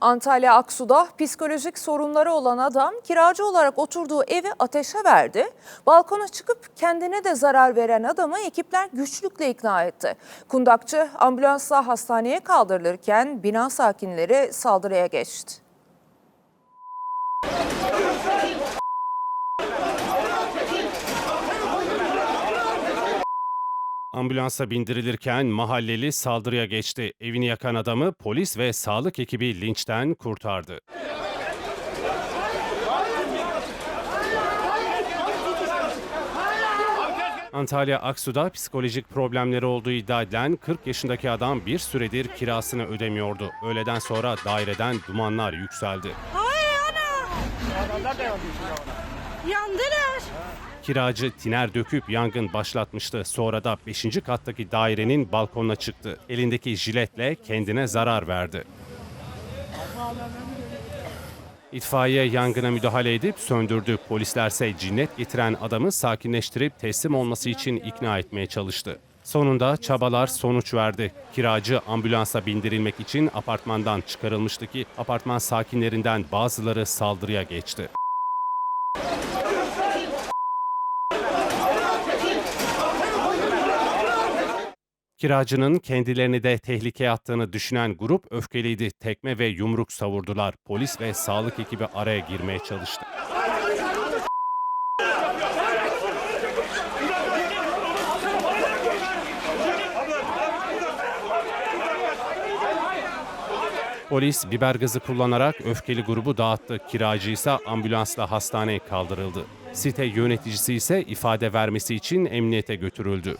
Antalya Aksu'da psikolojik sorunları olan adam kiracı olarak oturduğu evi ateşe verdi. Balkona çıkıp kendine de zarar veren adamı ekipler güçlükle ikna etti. Kundakçı ambulansla hastaneye kaldırılırken bina sakinleri saldırıya geçti. Ambulansa bindirilirken mahalleli saldırıya geçti. Evini yakan adamı polis ve sağlık ekibi linçten kurtardı. Antalya Aksu'da psikolojik problemleri olduğu iddia edilen 40 yaşındaki adam bir süredir kirasını ödemiyordu. Öğleden sonra daireden dumanlar yükseldi. Hayır ana. Yandılar. Kiracı tiner döküp yangın başlatmıştı. Sonra da 5. kattaki dairenin balkonuna çıktı. Elindeki jiletle kendine zarar verdi. İtfaiye yangına müdahale edip söndürdü. Polislerse cinnet getiren adamı sakinleştirip teslim olması için ikna etmeye çalıştı. Sonunda çabalar sonuç verdi. Kiracı ambulansa bindirilmek için apartmandan çıkarılmıştı ki apartman sakinlerinden bazıları saldırıya geçti. Kiracının kendilerini de tehlikeye attığını düşünen grup öfkeliydi. Tekme ve yumruk savurdular. Polis ve sağlık ekibi araya girmeye çalıştı. Polis biber gazı kullanarak öfkeli grubu dağıttı. Kiracı ise ambulansla hastaneye kaldırıldı. Site yöneticisi ise ifade vermesi için emniyete götürüldü.